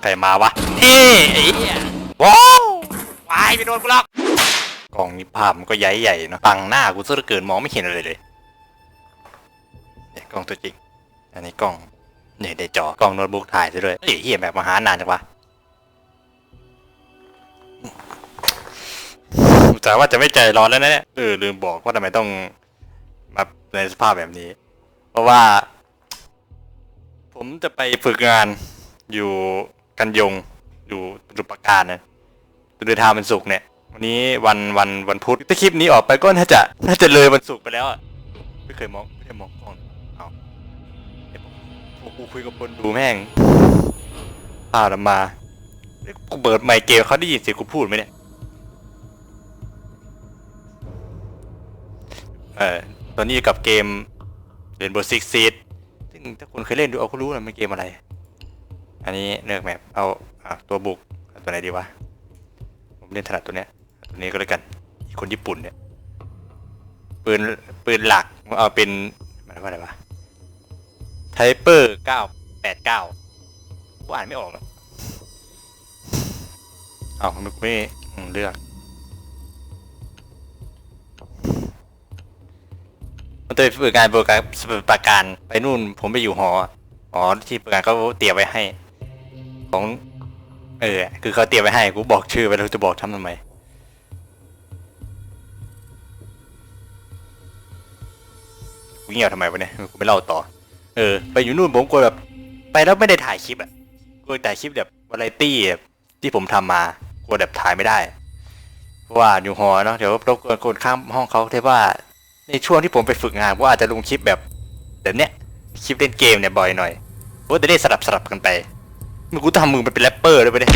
ใครมาวะนี่ไอ้เหี้ยว้าววายไปโดนกูหรอกกล่องนี้ภาพมันก็ใหญ่ใหญ่ๆเนาะบังหน้ากูซะเหลือเกินมองไม่เห็นอะไรเลยเนี่ยกล้องตัวจริง อันนี้กล้องเนี่ยได้จอกล้องโน้ตบุ๊กถ่ายซะด้วยเฮ้ยเหี้ยแบบมาหานานจังวะแต่ว่าจะไม่ใจร้อนแล้วนะเนี่ยเออลืมบอกว่าทำไมต้องมาในสภาพแบบนี้ เพราะว่า ผมจะไปฝึกงานอยู่ กันยงอยู่สมุดประการนะเดินทางวันศุกร์เนี่ย วันนี้วันวันวันพุธถ้าคลิปนี้ออกไปก็น่าจะน่าจะเลยวันศุกร์ไปแล้วอะไม่เคยมองไม่ได้มองกล้องเอาเดี๋ยวผมโอ้กูคุยกับคนดูแม่งพาดมากูเปิดไมค์เกมเขาได้ยินเสียงกูพูดไหมเนี่ยเออตอนนี้กับเกมเรนโบว์ซิกซีดซึ่งถ้าคนเคยเล่นดูเอาก็รู้นะมันเกมอะไร อันนี้เลือกแมปเอาอตัวบุกตัวไหนดีวะ ผมเล่นถนัดตัวเนี้ย ตัวนี้ก็แล้วกันคนญี่ปุ่นเนี่ย ปืนปืนหลักเอาเป็นมันว่าอะไรวะไทเปอร์เก้าแปดเก้ากูอ่านไม่ออกหรอกเอาไม่เลือก มันจะไปฝึกงานบริการประการไปนู่นผมไปอยู่หออ๋อที่ประการเขาเตรียมไว้ให้ ของ เออ คือเขาเตรียมไว้ให้กูบอกชื่อไปแล้วจะบอกทำทำไมกูเงียบทำไมวะเนี่ยกูไม่เล่าต่อ เออ ไปอยู่นู่นผมกลัวแบบ ไปแล้วไม่ได้ถ่ายคลิปอะกลัวถ่คลิปแบบวาไรตี้แบบที่ผมทำมากลัวแบบถ่ายไม่ได้เพราะว่าอยู่หอเนาะเดี๋ยวรบกวนคนข้างห้องเขาเทว่า ในช่วงที่ผมไปฝึกงานผมอาจจะลงคลิปแบบแบบเนี้ยคลิปเล่นเกมเนี่ยบ่อยหน่อยเพราะจะได้สลับสลับกันไป มึงกูทำมึงไปเป็นแรปเปอร์เลยไปเนี่ย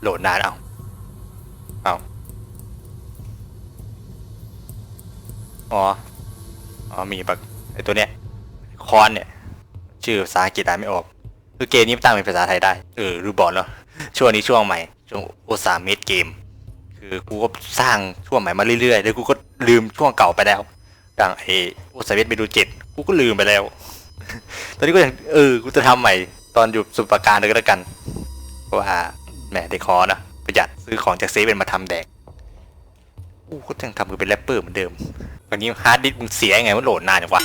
โหลดนานเอาเอาอ๋อ อ๋อ มีปากไอตัวเนี้ย คอนเนี่ย ชื่อภาษาอังกฤษอ่านไม่ออก คือเกมนี้ตั้งเป็นภาษาไทยได้ เออรูบอกเนาะ ช่วงนี้ช่วงใหม่ ช่วงโอซาเมดเกม คือกูก็สร้างช่วงใหม่มาเรื่อยๆ แล้วกูก็ลืมช่วงเก่าไปแล้วอย่างไอโอซาเวตเมดูเจ็ดกูก็ลืมไปแล้ว ตอนนี้ก็ยังเออกูจะทำใหม่ตอนอยู่สุปราการเลยก็แล้วกันเพราะว่าแหมได้คอนะประหยัดซื้อของจากเซเว่นมาทำแดกกูก็ยังทำคือเป็นแรปเปอร์เหมือนเดิมวันนี้ฮาร์ดดิสก์มึงเสียยังไงมันโหลดนานจังวะ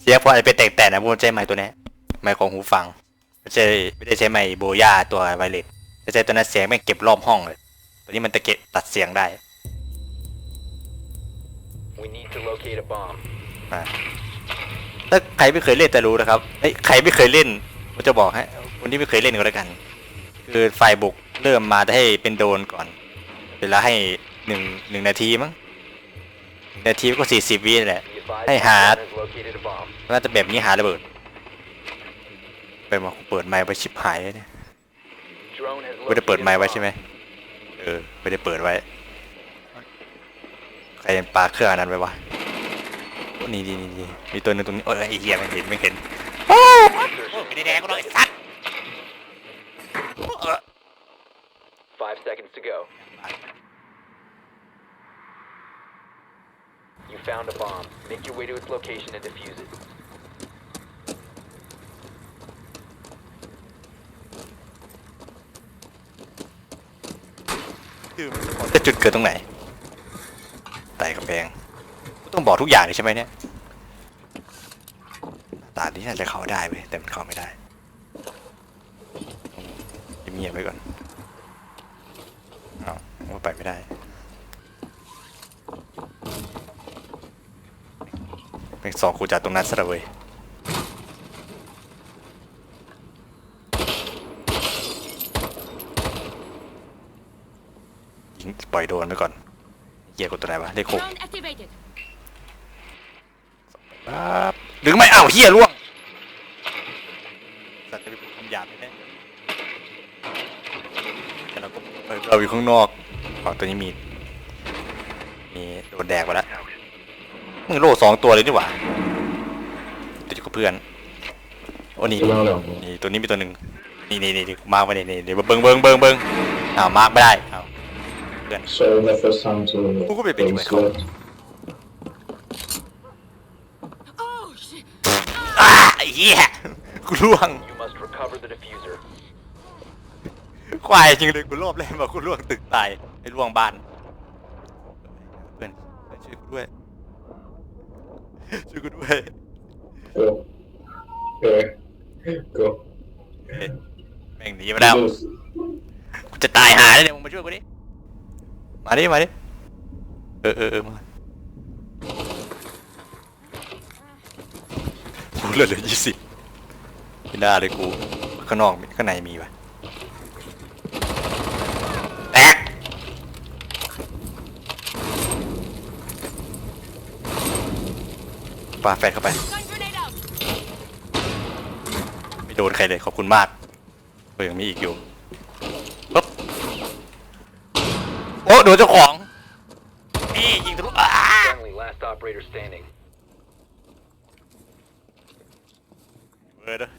เสียเพราะอะไรไปแตกแต่นะมึงใช้ไมค์ตัวนี้ไมค์ของหูฟังไม่ใช่ไม่ได้ใช้ไมค์โบย่าตัวไวเลสไม่ใช่ตัวนั้นเสียงแม่งเก็บรอบห้องเลยตัวนี้มันตะเกะตัดเสียงได้ We need ถ้าใครไม่เคยเล่นจะรู้นะครับเอ้ยใครไม่เคยเล่นผมจะบอกให้คนที่ไม่เคยเล่นก็แล้วกัน คือไฟบุกเริ่มมาให้เป็นโดนก่อนเวลาให้หนึ่งหนึ่งนาทีมั้งนาทีก็สี่สิบวินแหละ Be advised, Hey, your Hat. drone has located a bomb. น่าจะแบบนี้หาระเบิด ไปมาเปิดไมค์ไปชิบหายเลยเนี่ยไม่ได้เปิดไม a ค์ไว้ใช่ไหมเออไม่ได้เปิดไว้ ใครปาเครื่องนั้นไปวะ นี่นี่นี่นี่มีตัวหนึงตรงนี้โอ้ยไอ้เหี้ยไม่เห็นไม่เห็น Insertion. ไม่ได้แดงกูเลยสัตว์ Five seconds to go. You found a bomb. Make your way to its location and defuse it. จะจุดเกิดตรงไหนไต่กำแพงกู ต้องบอกทุกอย่างเลยใช่ไหมเนี่ยตาที่น่าจะเข้าได้เว้ยแต่มันเข้าไม่ได้เงียบไว้ก่อนเอาว่าไปไม่ได้ เป็นสองคูจากตรงนั้นซะแลยยิงปล่อยโดนไปก่อนเหยียบกดตัวไหนวะเลขหก ปั๊บหรือไม่อ้าวเฮียล่วงสัตว์จะเป็นคำหยาบไหมเนี่ยแต่เราก็เออเราอยู่ข้างนอกอ๋อตัวนี้มี มีโดนแดกไปแล้วมึงโล่สองตัวเลยนี่หว่าติดอยู่กับเพื่อนโอ้นี่นี่ตัวนี้มีตัวหนึ่งนี่นี่นี่มาร์กไว้นี่นี่เดี๋ยวเบิ้งเบิ้งเบิ้งเบิ้งอ้าวมาร์กไม่ได้อ้าวเพื่อน So the first time to Who could be a bit go like slot. Oh shit! อ้าไอ้ เหี้ยกูล่วง You must recover the diffuser. ควายจริงเลยกูรอบแรกบอกกูล่วงตึกตายไอ้ล่วงบ้านเพื่อนเพื่อนช่วยกูด้วยช่วยกูด้วย Go. Okay. Go. เฮ้ยแม่งหนีมาแล้ว Loose. กูจะตายหาเลยเนี่ยมึงมาช่วยกูดิ มาดิ มาดิ เออเออเออมา เหลือเหลือยี่สิบไม่ได้เลยกูข้างนอกมีข้างในมีปะแตกปาแฟนเข้าไป ไม่โดนใครเลยขอบคุณมากเออยังมีอีกอยู่ปุ๊บโอ้โดนเจ้าของ นี่ยิงทะลุอ้า Friendly, last operator standing. เออเด้อ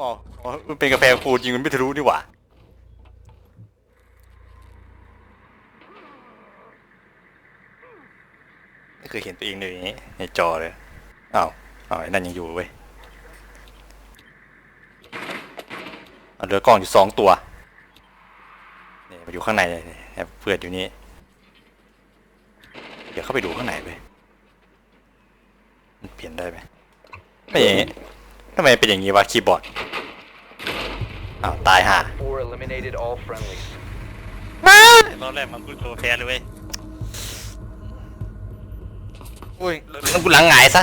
อ๋ออ๋อ มันเป็นกาแฟฟูดยิงมันไม่ทะลุนี่หว่าไม่เคยเห็นตัวเองเลยอย่างนี้ในจอเลยอ้าวอ้าวไอ้นั่นยังอยู่เว้ยเหลือกล้องอยู่สองตัวเนี่ยมาอยู่ข้างในเลยแอบเพื่อนอยู่นี่เดี๋ยวเข้าไปดูข้างในเว้ยมันเปลี่ยนได้ไหมไม่อย่างงี้ทำไมเป็นอย่างงี้วะคีย์บอร์ด อ้าวตายห่า Four eliminated all friendlies. ตอนแรกมันกูตัวแพ้เลยเว้ยอุ้ยแล้วกูหลังหงายซะ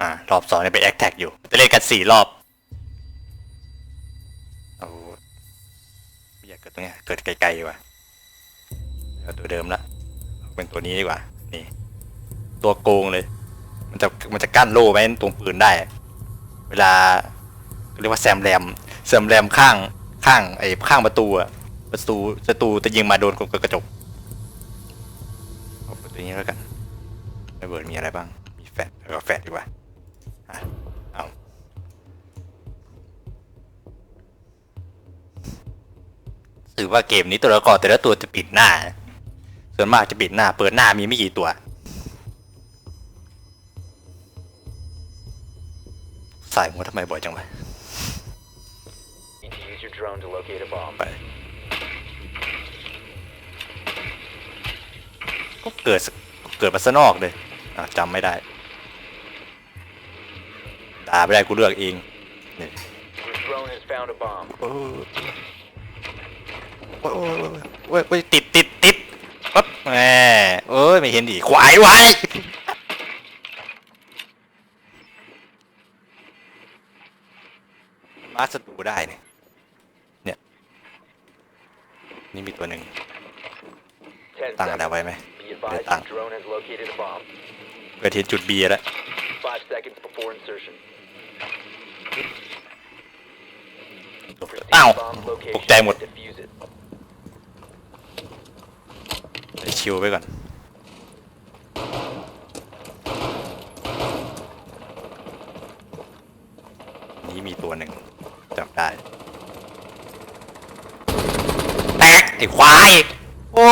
อ่ารอบสองเนี่ยเป็นแอคแท็กอยู่จะเล่นกันสี่รอบเอาไม่อยากเกิดตรงเนี้ยเกิดไกลๆดีกว่าเอาตัวเดิมละเอาเป็นตัวนี้ดีกว่า นี่ ตัวโกงเลย มันจะมันจะกั้นโล่ไว้ตรงปืนได้ เวลาเรียกว่าแซมแรมแซมแรมข้างข้างไอ้ข้างประตูอะประตูประตูจะยิงมาโดนกระจกเอาปิดตัวนี้แล้วกันระเบิดมีอะไรบ้าง มีแฟดแล้วก็แฟดดีกว่าเอาถือว่าเกมนี้ตัวละครแต่ละตัวจะปิดหน้า ส่วนมากจะปิดหน้า เปิดหน้ามีไม่กี่ตัว ใส่หัวทำไมบ่อยจังวะ Need to use your drone to locate a bomb. ไปก็เกิดเกิดมาซะนอกเลยอะจำไม่ได้ด่าไม่ได้กูเลือกเองนี่ Your drone has found a bomb. โอ้โอ้ยโอ้ยโอ้ยโอ้ยติดติดติดปั๊บแหมเอ้ยไม่เห็นดิควายไว้ารถสตูได้เนี่ย เนี่ย นี่มีตัวหนึ่งตั้งอะไรไว้ไหมได้ตั้งเกิดเหตุจุด B แล้วอ้าวตกใจหมดไปชิวไปก่อนมีตัวหนึ่งจับได้ แตกไอ้ควาย โอ้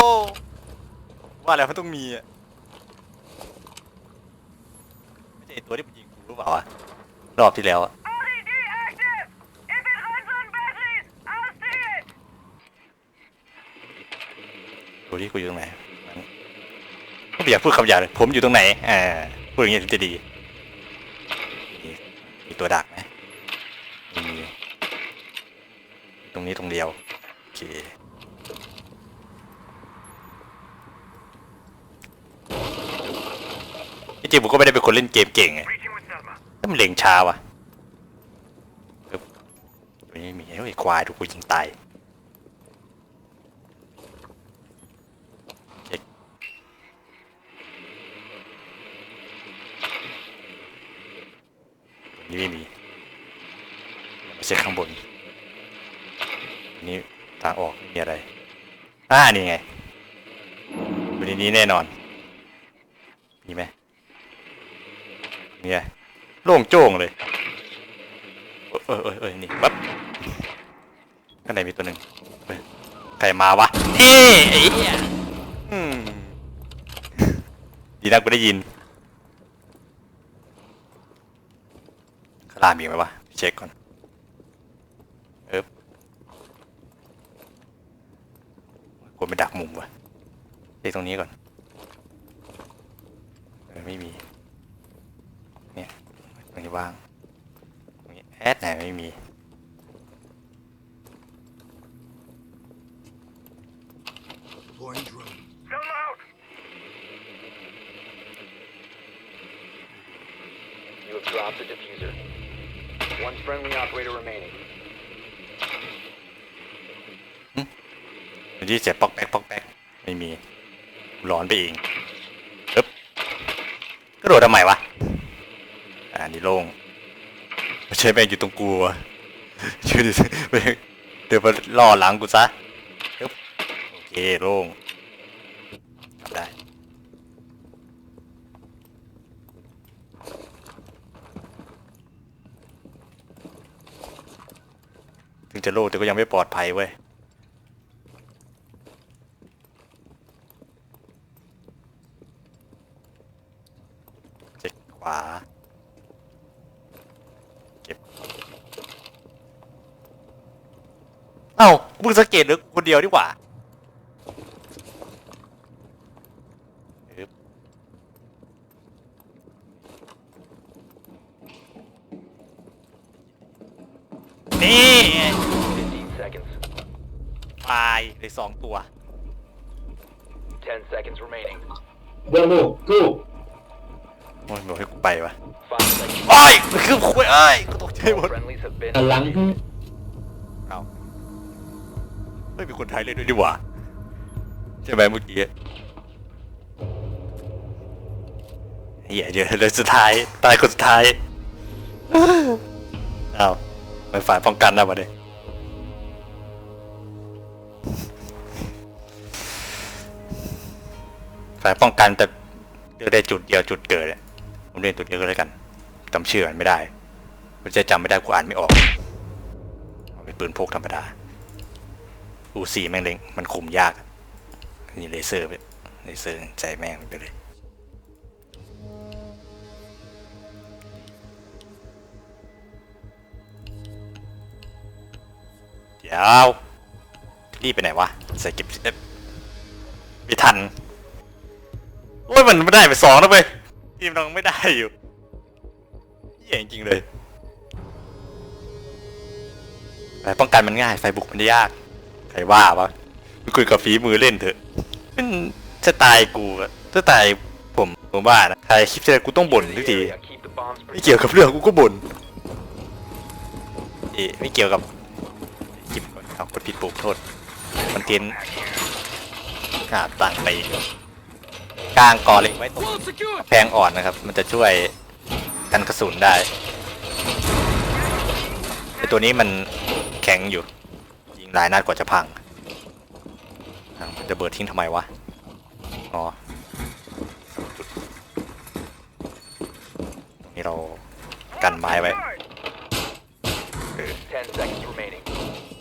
ว่าแล้วมันต้องมีอะไม่ใช่ไอ้ตัวที่มันยิงกูหรือเปล่าวะรอบที่แล้วอะ LED active. If it runs on batteries, I'll see it. ดูที่กูอยู่ตรงไหนไม่อยากพูดคำหยาบเลยผมอยู่ตรงไหนอ่าพูดอย่างนี้ถึงจะดีมีมีตัวดักไหมมีมีตรงนี้ตรงเดียว โอเค จริงผมก็ไม่ได้เป็นคนเล่นเกมเก่งไงแต่มันเล็งช้าว่ะปึ๊บตัวนี้มีเฮ้ควายถูกกูยิงตายนี้ไม่มีไปเช็คข้างบนนนี้ทางออกมีอะไร อ่า นี่ไงอยู่ในนี้แน่นอน มีไหม มีไงโล่งโจ้งเลยเออเออเออเออนี่ปั๊บข้างในมีตัวหนึ่งเฮ้ยใครมาวะนี่ไอ้เหี้ยอืมดีนะกูได้ยินข้างล่างมีไหมวะเช็คก่อนเอ๊บกดไปดักมุมวะเช็คตรงนี้ก่อนเออไม่มีเนี่ยตรงนี้ ว่างตรงนี้แอดไหนไม่มี Deploying drone. Come out! You have dropped the diffuser. One friendly operator remaining. มันที่เสียงปอกแป๊กปอกแป๊กไม่มี ร้อนไปเองปึ๊บก็โดดทำไมวะอ่า นี่โล่งไม่ใช่แม่งอยู่ตรงกูวะช่วยดิไปเดี๋ยวมาล่อหลังกูซะโอเคโล่งได้ถึงจะโล่งแต่ก็ยังไม่ปลอดภัยเว้ยเช็คขวา เก็บ เอ้ามึงสังเกตหรือคนเดียวดีกว่าอึ๊บนี่ไง15 seconds. ตายเลยสองตัว 10 seconds remaining. Don't move. Go. โอ้ยบอกให้กูไปวะ 5 seconds. โอ้ยมันคือคุยเอ้ยกูตกใจหม All ด friendlies have been หันหลัง ไม่มีคนไทยเล่นด้วยดีกว่าใช่ไหมเมื่อกี้เหี้ยเดี๋ยวเลยสุดท้ายตายคนสุดท้ายเอาไปฝ่ายป้องกันนะมาเดยฝ่ายป้องกันแต่เลือกได้จุดเดียวจุดเกิดผมเล่นจุดเดียวก็แล้วกันจำชื่อมันไม่ได้มันจะจำไม่ได้กูอ่านไม่ออก เอาเป็นปืนพกธรรมดา อูซีแม่งเล็งมันคุมยากนี่เลเซอร์ไปเลเซอร์ใจแม่งไปเลยเดี๋ยวรีบไปไหนวะใส่เก็บเอ๊ะไม่ทันโอ้ยมันไม่ได้ไปสองแล้วไปทีมเราไม่ได้อยู่เหี้ยจริงเลยป้องกันมันง่ายไฟบุกมันยาก ใครว่าปะไปคุยกับฝีมือเล่นเถอะ มันสไตล์กูอะสไตล์ผมผมว่านะใครคลิปเจอกูต้องบ่นทุกทีไม่เกี่ยวกับเรื่องกูก็บ่นเอ๊ะไม่เกี่ยวกับคลิปก่อนเอากดผิดปุ่มโทษมันเทนหาต่างไปกลางก่อเล็กไว้ตรงแพงอ่อนนะครับ มันจะช่วยกันกระสุนได้ไอตัวนี้มันแข็งอยู่ หลายนัดกว่าจะพังจะเบิดทิ้งทำไมวะ อ๋อนี่เรากันไม้ไว้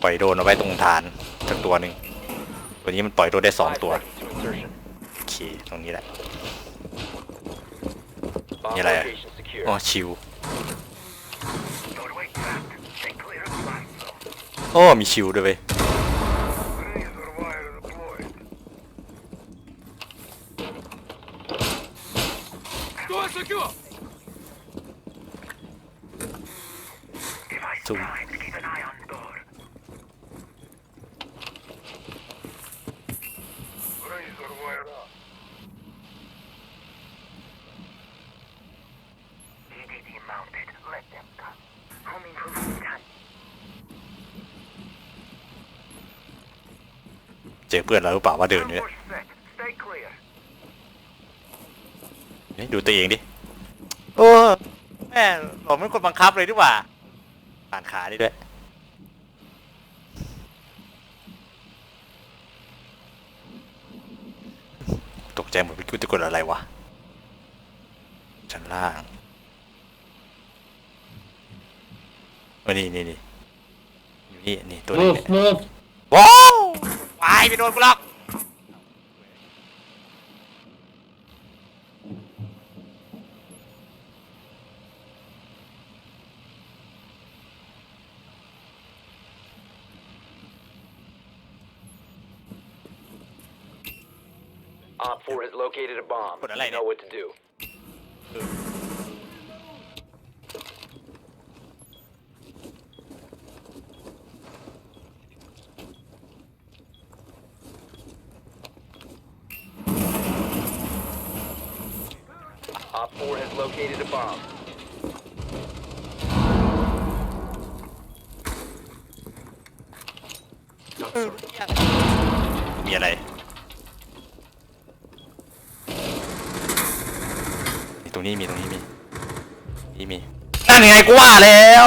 ปล่อยโดนเอาไว้ตรงฐานสักตัวหนึ่งตัวนี้มันปล่อยโดนได้สองตัวโอเคตรงนี้แหละ Bomb Như này à? location secure. อ๋อชิว zone. โอ้มีชิวด้วยเว้ย Razor wire พื่อนเราหรือเปล่าว่าเดินเนี่ย Ambush set. Stay clear. เฮ้ยดูตัวเองดิ โอ้แม่ผมเป็นคนบังคับเลยดีกว่าผ่านขาได้ด้วย ตกใจหมดไปคิดว่าจะกดอะไรวะ ชั้นล่างเออนี่นี่นี่อยู่นี่นี่ตัวนี้ Move. เนี่ย Move. ว้าว ไปไม่โดนกูหรอกอัพ4 has located a bomb. but I don't know what to do. Located a bomb. มีอะไรมีตรงนี้มีตรงนี้มีนี่มีนั่นไงกูว่าแล้ว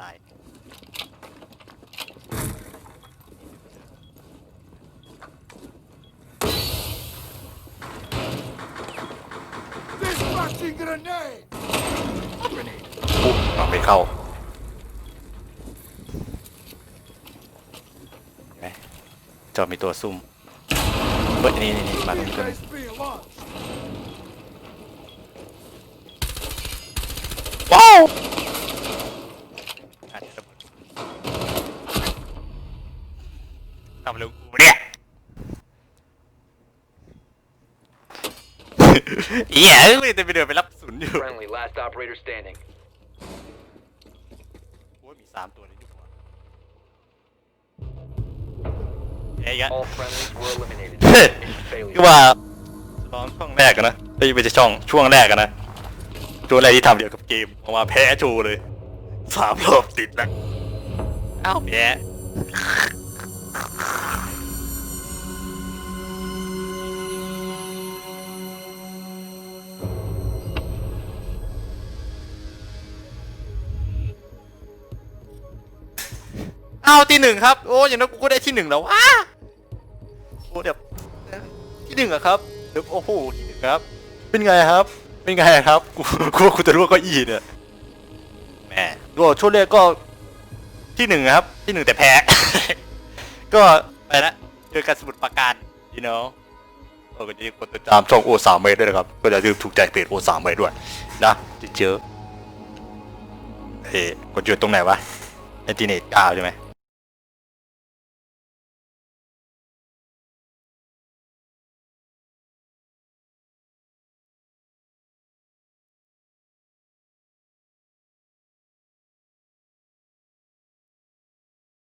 ตาย Dispatching grenade! ปุ๊บเอาไม่เข้าเห็นไหมจอมีตัว ซุ่มเฮ้ยนี่นี่นี่มาตรงนี้ตัวนึง Base B launched! ว้าวอาจจะระเบิดทำอะไรกับกูเนี่ยเหี้ยเอ้ยกูจะไปเดินไปรับศูนย์อยู่ Friendly, last operator standing. โอ้ยมีสามตัวเลย นี่หว่าเอ้ยยะ All friendlies were eliminated. เฮ้ย Failure. คือว่าลองช่วงแรกกันนะไม่ไม่ใช่ช่องช่วงแรกกันนะช่วงแรกที่ทำเดียวกับเกมออกมาแพ้โชว์เลยสามรอบติดนะอ้าวแพ้อ้าวที่หนึ่งครับ โอ้อย่างนั้นกูก็ได้ที่หนึ่งแล้วว้า โอ้เดี๋ยวที่หนึ่งอะครับเดี๋ยวโอ้โหที่หนึ่งครับ เป็นไงครับ เป็นไงครับกูกูกูจะรู้ว่าเก็อีเนี่ยแหมก็ช่วงแรกก็ที่หนึ่งครับ ที่หนึ่งแต่แพ้ ก็ไปละเจอกันสมุดประการ you know เออก็จะกดติดตามช่องโอสามเมตรด้วยนะครับ ก็อย่าลืมถูกใจเพจโอสามเมตรด้วย นะจะเจอเฮ้กดจุดตรงไหนวะแอนติเนตก้าใช่ไหม